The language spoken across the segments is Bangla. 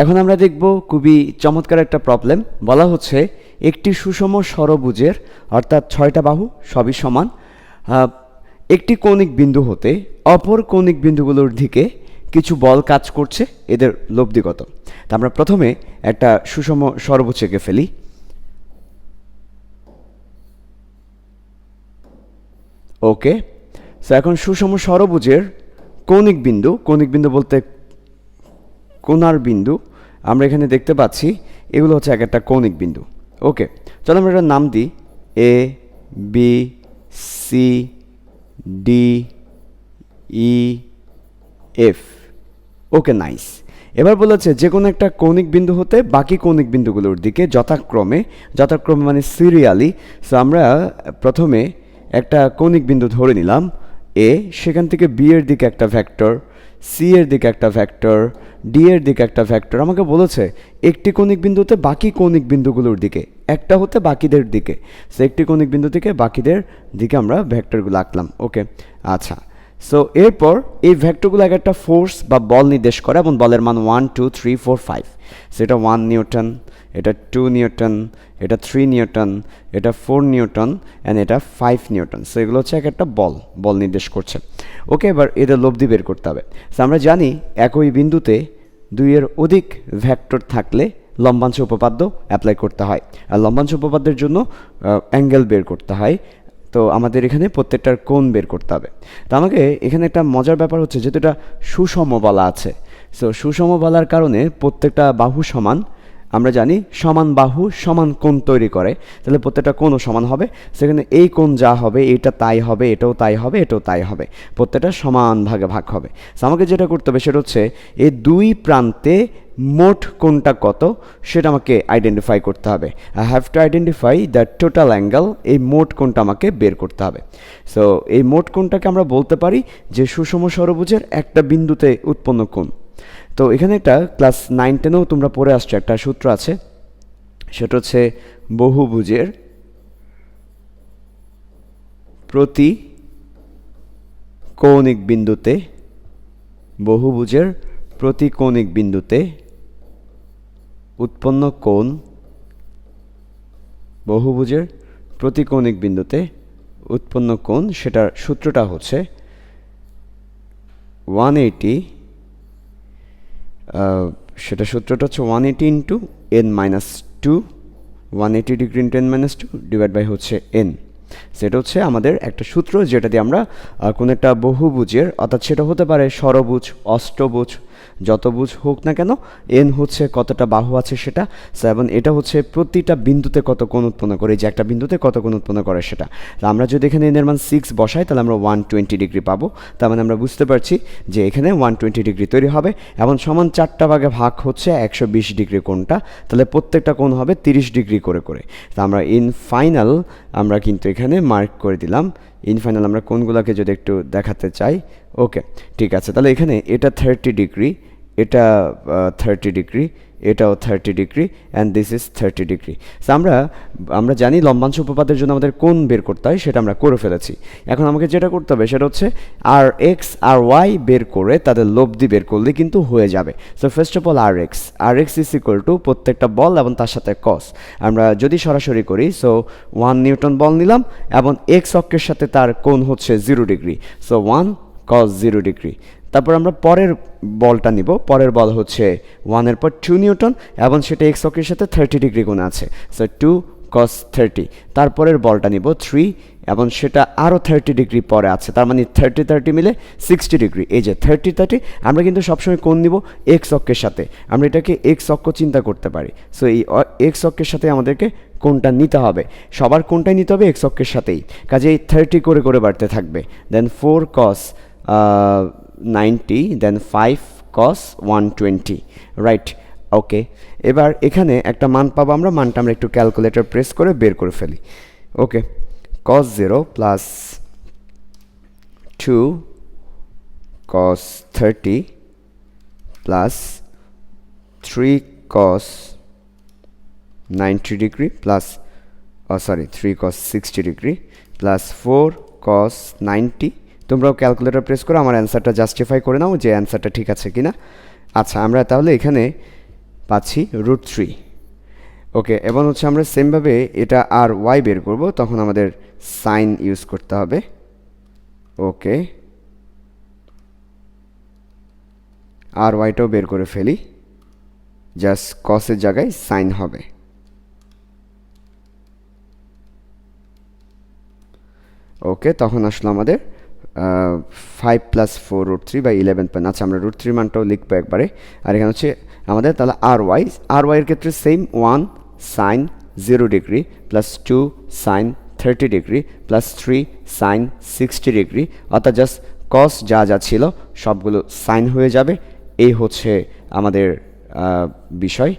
এখন আমরা দেখব খুবই চমৎকার একটা প্রবলেম বলা হচ্ছে, একটি সুষম ষড়ভুজের অর্থাৎ ছয়টা বাহু, সবই সমান একটি কৌণিক বিন্দু হতে অপর কৌণিক বিন্দুগুলোর দিকে কিছু বল কাজ করছে, এদের লব্ধিগত। তা আমরা প্রথমে একটা সুষম ষড়ভুজ এঁকে ফেলি। ওকে সো এখন সুষম ষড়ভুজের কৌণিক বিন্দু কৌণিক বিন্দু বলতে কোনার বিন্দু। আমরা এখানে দেখতে পাচ্ছি, এগুলো হচ্ছে এক একটা কৌণিক বিন্দু। ওকে চলো আমরা এটার নাম দিই। A B C D E F okay nice এবার বলেছে যে কোনো একটা কৌণিক বিন্দু হতে বাকি কৌণিক বিন্দুগুলোর দিকে যথাক্রমে যথাক্রমে মানে সিরিয়ালি সো আমরা প্রথমে একটা কৌণিক বিন্দু ধরে নিলাম। এ সেখান থেকে বি এর দিকে একটা ভেক্টর সি এর দিকে একটা ভেক্টর ডি এর দিকে একটা ভেক্টর আমাকে বলেছে, একটি কৌণিক বিন্দুতে বাকি কৌণিক বিন্দুগুলোর দিকে, একটা হতে বাকিদের দিকে। সো একটি কৌণিক বিন্দু থেকে বাকিদের দিকে আমরা ভেক্টরগুলো আঁকলাম। ওকে আচ্ছা। সো এরপর এই ভেক্টরগুলো এক একটা ফোর্স বা বল নির্দেশ করে এবং বলের মান one two three four five সেটা ওয়ান নিউটন, এটা টু নিউটন, এটা থ্রি নিউটন, এটা ফোর নিউটন অ্যান্ড এটা ফাইভ নিউটন। সো এগুলো হচ্ছে এক একটা বল বল নির্দেশ করছে। ওকে এবার এদের লব্ধি বের করতে হবে। সো আমরা জানি একই বিন্দুতে দুইয়ের অধিক ভেক্টর থাকলে লম্বাংশ উপপাদ্য অ্যাপ্লাই করতে হয়। আর লম্বাংশ উপপাদ্যের জন্য অ্যাঙ্গেল বের করতে হয়। তো, আমাদের এখানে প্রত্যেকটার কোণ বের করতে হবে। তো, আমাকে এখানে একটা মজার ব্যাপার হচ্ছে, যেহেতু এটা সুষম বলা আছে সো সুষম বলার কারণে প্রত্যেকটা বাহু সমান। আমরা জানি সমান বাহু সমান কোণ তৈরি করে। তাহলে প্রত্যেকটা কোণও সমান হবে। সেখানে এই কোণ যা হবে, এটা তাই হবে, এটাও তাই হবে, এটাও তাই হবে। প্রত্যেকটা সমান ভাগে ভাগ হবে। আমাকে যেটা করতে হবে সেটা হচ্ছে, এই দুই প্রান্তে মোট কোণটা কত সেটা আমাকে আইডেন্টিফাই করতে হবে। I have to identify the total angle এই মোট কোণটা আমাকে বের করতে হবে। সো এই মোট কোণটাকে আমরা বলতে পারি যে সুষম ষড়ভুজের একটা বিন্দুতে উৎপন্ন কোণ। তো এখানে একটা ক্লাস নাইন টেনেও তোমরা পড়ে আসছো, একটা সূত্র আছে। সেটা হচ্ছে বহুভুজের প্রতি কৌণিক বিন্দুতে, বহুভুজের প্রতি কৌণিক বিন্দুতে উৎপন্ন কোণ, বহুভুজের প্রতি কৌণিক বিন্দুতে উৎপন্ন কোণ, সেটার সূত্রটা হচ্ছে ওয়ান এইটি সেটা সূত্রটা হচ্ছে one eighty into n minus two one eighty degree into n minus two divide by হচ্ছে এন সেটা হচ্ছে আমাদের একটা সূত্র যেটা দিয়ে আমরা কোনো একটা বহুভুজের, অর্থাৎ সেটা হতে পারে সরবুজ অষ্টভুজ যত বুঝ হোক না কেন এন হচ্ছে কতটা বাহু আছে সেটা এবং এটা হচ্ছে প্রতিটা বিন্দুতে কত কোণ উৎপন্ন করে যে একটা বিন্দুতে কত কোণ উৎপন্ন করে সেটা। তো আমরা যদি এখানে এনের মান সিক্স বসাই, তাহলে আমরা ওয়ান টোয়েন্টি ডিগ্রি পাবো। তার মানে আমরা বুঝতে পারছি যে এখানে ওয়ান টোয়েন্টি ডিগ্রি তৈরি হবে, এবং সমান চারটা ভাগে ভাগ হচ্ছে একশো বিশ ডিগ্রি কোণটা, তাহলে প্রত্যেকটা কোণ হবে তিরিশ ডিগ্রি করে করে। তো আমরা ইন ফাইনাল আমরা কিন্তু এখানে মার্ক করে দিলাম ইন ফাইনাল আমরা কোনগুলোকে যদি একটু দেখাতে চাই ওকে ঠিক আছে, তাহলে এখানে এটা থার্টি ডিগ্রি এটা থার্টি ডিগ্রি এটাও thirty degree and this is thirty degree so আমরা আমরা জানি লম্বাংশ উপপাদ্যের জন্য আমাদের কোন বের করতে হয়, সেটা আমরা করে ফেলেছি। এখন আমাকে যেটা করতে হবে, সেটা হচ্ছে আর এক্স আর ওয়াই বের করে তাদের লব্ধি বের করলে কিন্তু হয়ে যাবে। So first of all R X R X is equal to প্রত্যেকটা বল এবং তার সাথে কস আমরা যদি সরাসরি করি সো ওয়ান নিউটন বল নিলাম, এবং এক্স অক্ষের সাথে তার কোণ হচ্ছে zero degree so one cos zero degree তারপর আমরা পরের বলটা নিব। পরের বল হচ্ছে ওয়ানের পর টু নিউটন এবং সেটা এক্স অক্ষের সাথে থার্টি ডিগ্রি কোণ আছে। সো টু কস থার্টি তারপরের বলটা নিব থ্রি এবং সেটা আরও থার্টি ডিগ্রি পরে আছে। তার মানে থার্টি থার্টি মিলে সিক্সটি ডিগ্রি এই যে থার্টি থার্টি আমরা কিন্তু সবসময় কোন নিব এক্স অক্ষের সাথে। আমরা এটাকে এক্স অক্ষ চিন্তা করতে পারি। সো এই এক্স অক্ষের সাথে আমাদেরকে কোনটা নিতে হবে। সবার কোনটাই নিতে হবে এক্স অক্ষের সাথেই। কাজেই থার্টি করে করে বাড়তে থাকবে। Then four cos ninety then five cos one twenty right okay এবার এখানে একটা মান পাবো আমরা, মানটা আমরা একটু ক্যালকুলেটর প্রেস করে বের করে ফেলি। Okay cos zero plus two cos thirty plus three cos ninety degree plus sorry three cos sixty degree plus four cos ninety তোমরাও ক্যালকুলেটর প্রেস করো, আমার অ্যান্সারটা জাস্টিফাই করে নাও যে অ্যান্সারটা ঠিক আছে কি না আচ্ছা আমরা তাহলে এখানে পাচ্ছি রুট থ্রি ওকে এবং হচ্ছে আমরা সেমভাবে এটা আর ওয়াই বের করব, তখন আমাদের সাইন ইউজ করতে হবে। ওকে আর ওয়াইটাও বের করে ফেলি। জাস্ট কসের জায়গায় সাইন হবে। ওকে তখন আসলো আমাদের five plus four root three বা ইলেভেন পয়েন্ট আচ্ছা আমরা রুট থ্রি মানটাও লিখব একবারে। আর এখানে হচ্ছে আমাদের, তাহলে আর ওয়াই আর ওয়াইয়ের ক্ষেত্রে same one sine zero degree plus two sine thirty degree plus three sine sixty degree অর্থাৎ জাস্ট কস যা যা ছিল, সবগুলো সাইন হয়ে যাবে। এই হচ্ছে আমাদের বিষয়।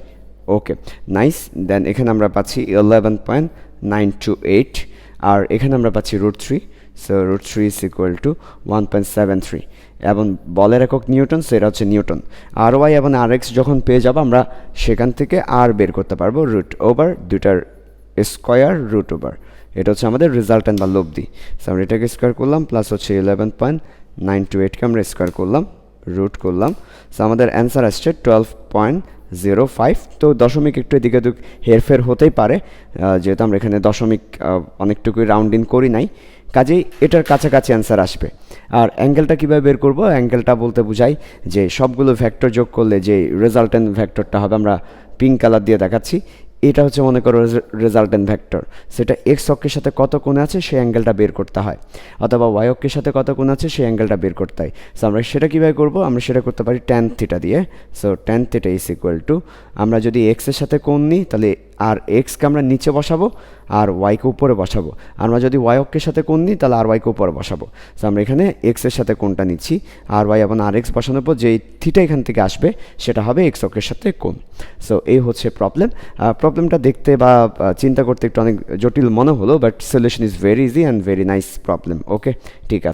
ওকে নাইস দেন এখানে আমরা পাচ্ছি eleven point nine two eight আর এখানে আমরা পাচ্ছি root three so root three is equal to one point seven three এবং বলের একক নিউটন সেটা হচ্ছে নিউটন। আর ওয়াই এবং আর এক্স যখন পেয়ে যাব, আমরা সেখান থেকে আর বের করতে পারব রুট ওভার দুটার স্কোয়ার রুট ওভার এটা হচ্ছে আমাদের রেজাল্টেন্ট বা লব্ধি সো আমরা এটাকে স্কোয়ার করলাম প্লাস হচ্ছে ইলেভেন পয়েন্ট নাইন টু এইটকে আমরা স্কোয়ার করলাম রুট করলাম। সো আমাদের অ্যান্সার আসছে টুয়েলভ পয়েন্ট জিরো ফাইভ তো দশমিক একটু এদিকে হেরফের হতেই পারে যেহেতু আমরা এখানে দশমিক অনেকটুকুই রাউন্ড ইন করি নাই। কাজেই এটার কাছাকাছি অ্যান্সার আসবে। আর অ্যাঙ্গেলটা কীভাবে বের করব? অ্যাঙ্গেলটা বলতে বোঝাই যে সবগুলো ভ্যাক্টর যোগ করলে যে রেজাল্টেন্ট ভ্যাক্টরটা হবে, আমরা পিঙ্ক কালার দিয়ে দেখাচ্ছি। এটা হচ্ছে মনে করো রেজাল্টেন্ট ভ্যাক্টর সেটা এক্স অক্ষের সাথে কত কোণে আছে, সেই অ্যাঙ্গেলটা বের করতে হয়। অথবা ওয়াই অক্ষের সাথে কত কোণ আছে, সেই অ্যাঙ্গেলটা বের করতে হয়। সো আমরা সেটা কীভাবে করব? আমরা সেটা করতে পারি ট্যান থিটা দিয়ে। So tan theta is equal to আমরা যদি এক্সের সাথে কোণ নিই, তাহলে আর এক্সকে আমরা নিচে বসাবো আর ওয়াইকে উপরে বসাবো। আমরা যদি ওয়াই অক্ষের সাথে কোণ নিই তাহলে আর ওয়াইকে উপরে বসাবো। তো আমরা এখানে এক্সের সাথে কোণটা নিচ্ছি। আর ওয়াই এবং আর এক্স বসানোর পর যেই থিটা এখান থেকে আসবে, সেটা হবে এক্স অক্ষের সাথে কোণ। সো এই হচ্ছে প্রবলেম প্রবলেমটা দেখতে বা চিন্তা করতে একটু অনেক জটিল মনে হলো but solution is very easy and very nice problem okay ঠিক আছে।